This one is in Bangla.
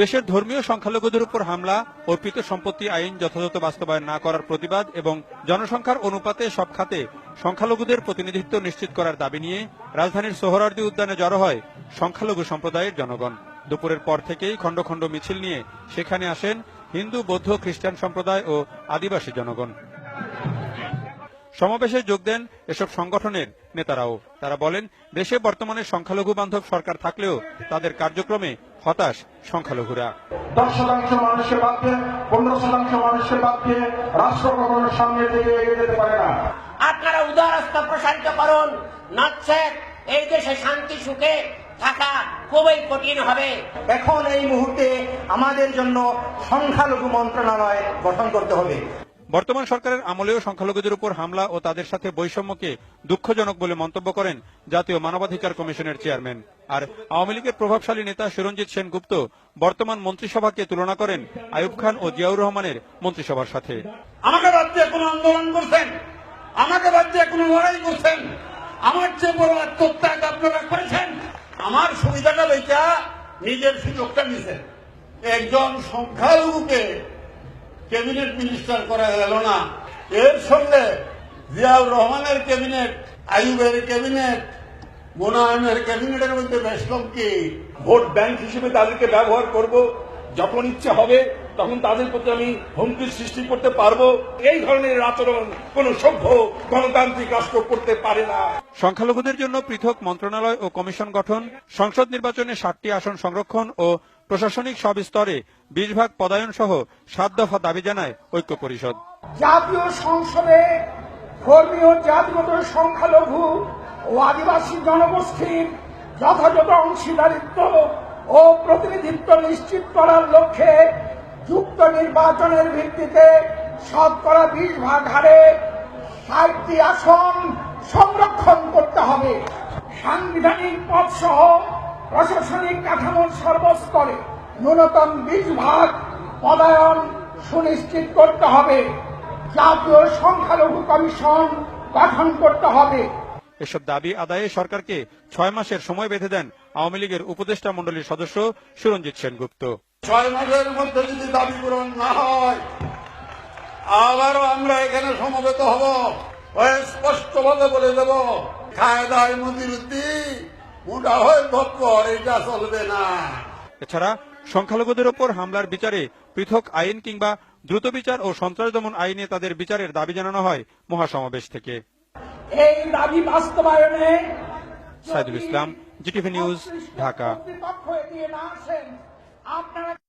দেশের ধর্মীয় সংখ্যালঘুদের উপর হামলা অর্পিত সম্পত্তি আইন যথাযথ বাস্তবায়ন না করার প্রতিবাদ এবং জনসংখ্যার অনুপাতে সব খাতে সংখ্যালঘুদের প্রতিনিধিত্ব নিশ্চিত করার দাবি নিয়ে রাজধানীর সোহরার্দি উদ্যানে জড়ো হয় সংখ্যালঘু সম্প্রদায়ের জনগণ। দুপুরের পর থেকেই খণ্ড খণ্ড মিছিল নিয়ে সেখানে আসেন হিন্দু, বৌদ্ধ, খ্রিস্টান সম্প্রদায় ও আদিবাসী জনগণ। সমাবেশে যোগ দেন এসব সংগঠনের নেতারাও। তারা বলেন দেশে বর্তমানে সংখ্যালঘু বান্ধব সরকার থাকলেও তাদের কার্যক্রমে হতাশ সংখ্যালঘুরা। দশ শতাংশ মানুষকে বাদ দিয়ে পনেরো শতাংশ মানুষকে বাদ দিয়ে রাষ্ট্র কখনো সামনের দিকে এগিয়ে যেতে পারে না। আপনারা উদার রাস্তা প্রসারিত করুন। নচ্ছে এই দেশে শান্তি সুখে থাকা খুবই কঠিন হবে। এখন এই মুহূর্তে আমাদের জন্য সংখ্যালঘু মন্ত্রণালয় গঠন করতে হবে। বর্তমান সরকারের আমলেও সংখ্যালঘুদের উপর হামলা ও তাদের সাথে বৈষম্যকে দুঃখজনক বলে মন্তব্য করেন জাতীয় মানবাধিকার কমিশনের চেয়ারম্যান। আর আওয়ামী লীগের প্রভাবশালী নেতা সুরঞ্জিত সেনগুপ্ত বর্তমান মন্ত্রিসভাকে তুলনা করেন আয়ুব খান ও জিয়াউর রহমানের মন্ত্রিসভার সাথে। আমাকে আন্দোলন করছেন? আমাকে কোনো লড়াই করছেন? আমার চেয়ে বড় আত্মত্যাগ আপনারা করেছেন, আমার সুবিধাটা নিজের সুযোগটা নিছেন। একজন সংখ্যালঘুকে ক্যাবিনেট মিনিস্টার করা গেল না। এর সঙ্গে জিয়াউর রহমানের ক্যাবিনেট, আইয়ুবের ক্যাবিনেট, মোনায়মের ক্যাবিনেটের মধ্যে বেশলম কি? ভোট ব্যাংক হিসেবে তাদেরকে ব্যবহার করব, যখন ইচ্ছে হবে, তখন তাদের প্রতি আমি হুমকির সৃষ্টি করতে পারব। এই ধরনের আচরণ কোন সভ্য গণতান্ত্রিক রাষ্ট্র করতে পারে না। সংখ্যালঘুদের জন্য পৃথক মন্ত্রণালয় ও কমিশন গঠন, সংসদ নির্বাচনে ষাটটি আসন সংরক্ষণ ও প্রশাসনিক সব স্তরে বিশ ভাগ পদায়ন সহ সাত দফা দাবি জানায় ঐক্য পরিষদ জাতীয় সংসদে ধর্মীয় জাতিগত সংখ্যালঘু ও আদিবাসী জনগোষ্ঠীর যথাযথ অংশীদারিত্ব ও প্রতিনিধিত্ব নিশ্চিত করার লক্ষ্যে যুক্ত নির্বাচনের ভিত্তিতে শতকরা বিশ ভাগ হারে ষাটটি আসন সংরক্ষণ করতে হবে। সাংবিধানিক পদ সহ প্রশাসনিক কাঠামোর সর্বস্তরে ন্যূনতম বিশ ভাগ পদায়ন সুনিশ্চিত করতে হবে। জাতীয় সংখ্যালঘু কমিশন গঠন করতে হবে। এসব দাবি আদায়ে সরকারকে ছয় মাসের সময় বেঁধে দেন আওয়ামী লীগের উপদেষ্টা মন্ডলীর সদস্য সুরঞ্জিত সেনগুপ্ত। ছয় মাসের মধ্যে যদি দাবি পূরণ না হয় আবারও আমরা এখানে সমবেত হব। স্পষ্টভাবে বলে দেব খায় দায় মন্দিরুদ্দি মোটা এটা চলবে না। এছাড়া সংখ্যালঘুদের ওপর হামলার বিচারে পৃথক আইন কিংবা দ্রুত বিচার ও সন্ত্রাস দমন আইনে তাদের বিচারের দাবি জানানো হয় মহাসমাবেশ থেকে। এই দাবি বাস্তবায়নে সাইদুল ইসলাম জিটিভি নিউজ ঢাকা।